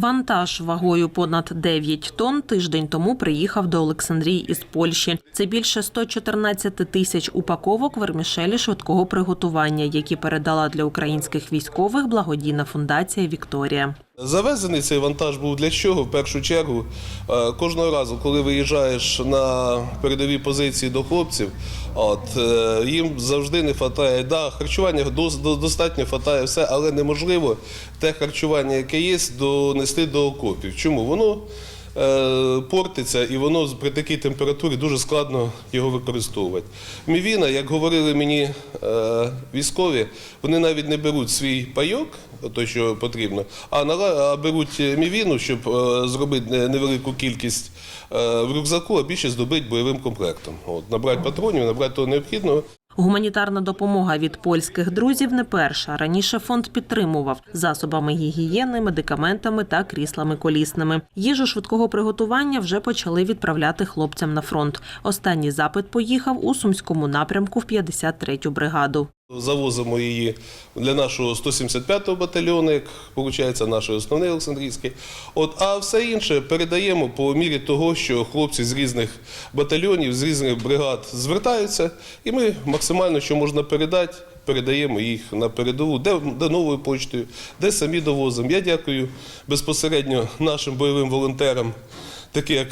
Вантаж вагою понад 9 тонн тиждень тому приїхав до Олександрії із Польщі. Це більше 114 тисяч упаковок вермішелі швидкого приготування, які передала для українських військових благодійна фундація Вікторія. Завезений цей вантаж був для чого? В першу чергу, е, кожного разу, коли виїжджаєш на передові позиції до хлопців, от, е, їм завжди не вистачає. Да, харчування достатньо вистачає все, але неможливо те харчування, яке є, донести до окопів. Чому? Воно портиться і воно при такій температурі дуже складно його використовувати. Мівіна, як говорили мені е, військові, вони навіть не беруть свій пайок, той, що потрібно, а, беруть мівіну, щоб е, зробити невелику кількість е, в рюкзаку, а більше здобити бойовим комплектом. От, набрати патронів, набрати того необхідного. Гуманітарна допомога від польських друзів не перша. Раніше фонд підтримував засобами гігієни, медикаментами та кріслами колісними. Їжу швидкого приготування вже почали відправляти хлопцям на фронт. Останній запит поїхав у сумському напрямку в 53-ю бригаду. Завозимо її для нашого 175-го батальйону, як виходить, наш основний Олександрійський. От, а все інше передаємо по мірі того, що хлопці з різних батальйонів, з різних бригад звертаються, і ми максимально, що можна передати, передаємо їх на передову, де, де новою почтою, де самі довозимо. Я дякую безпосередньо нашим бойовим волонтерам, такі як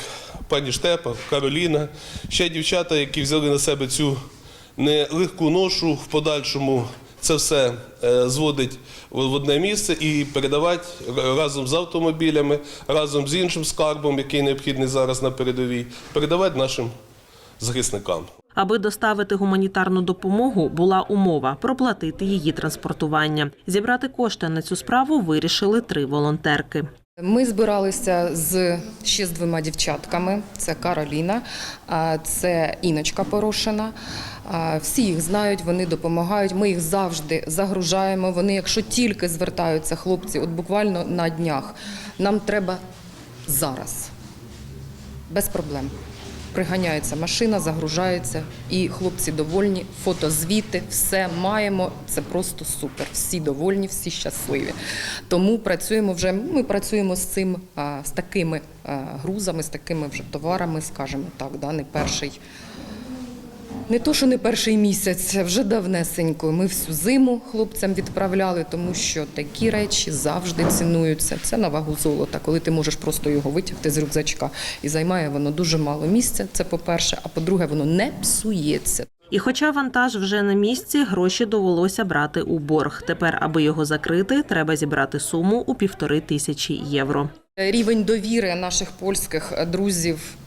пані Штепа, Кароліна, ще дівчата, які взяли на себе цю нелегку ношу в подальшому це все е, зводить в одне місце і передавати разом з автомобілями, разом з іншим скарбом, який необхідний зараз на передовій, передавати нашим захисникам. Аби доставити гуманітарну допомогу, була умова проплатити її транспортування. Зібрати кошти на цю справу вирішили три волонтерки. Ми збиралися з ще з двома дівчатками: це Кароліна, це Іночка Порошина. Всі їх знають, вони допомагають. Ми їх завжди загружаємо. Вони, якщо тільки звертаються хлопці, от буквально на днях, нам треба зараз, без проблем. Приганяється машина, загружається, і хлопці довольні, фотозвіти, все маємо. Це просто супер. Всі довольні, всі щасливі. Тому працюємо вже. Ми працюємо з цим, з такими грузами, з такими вже товарами, скажімо так, да, не перший. Не то, що не перший місяць, вже давнесенько. Ми всю зиму хлопцям відправляли, тому що такі речі завжди цінуються. Це на вагу золота, коли ти можеш просто його витягти з рюкзачка. І займає воно дуже мало місця. Це по-перше, а по-друге, воно не псується. І хоча вантаж вже на місці, гроші довелося брати у борг. Тепер, аби його закрити, треба зібрати суму у півтори тисячі євро. Рівень довіри наших польських друзів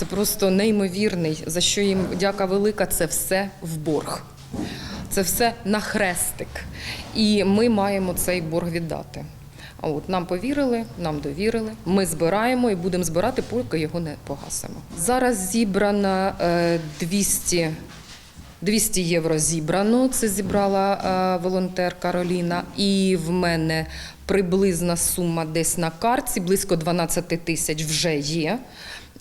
це просто неймовірний. За що їм дяка велика, це все в борг. Це все на хрестик. І ми маємо цей борг віддати. А от нам повірили, нам довірили. Ми збираємо і будемо збирати, поки його не погасимо. Зараз зібрано е, 200 200 євро зібрано. Це зібрала е, волонтер Кароліна. І в мене приблизна сума десь на картці, близько 12 тисяч вже є.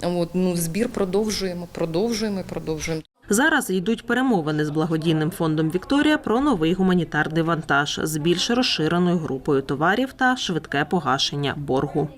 От, ну, збір продовжуємо, продовжуємо, продовжуємо. Зараз йдуть перемовини з благодійним фондом Вікторія про новий гуманітарний вантаж з більш розширеною групою товарів та швидке погашення боргу.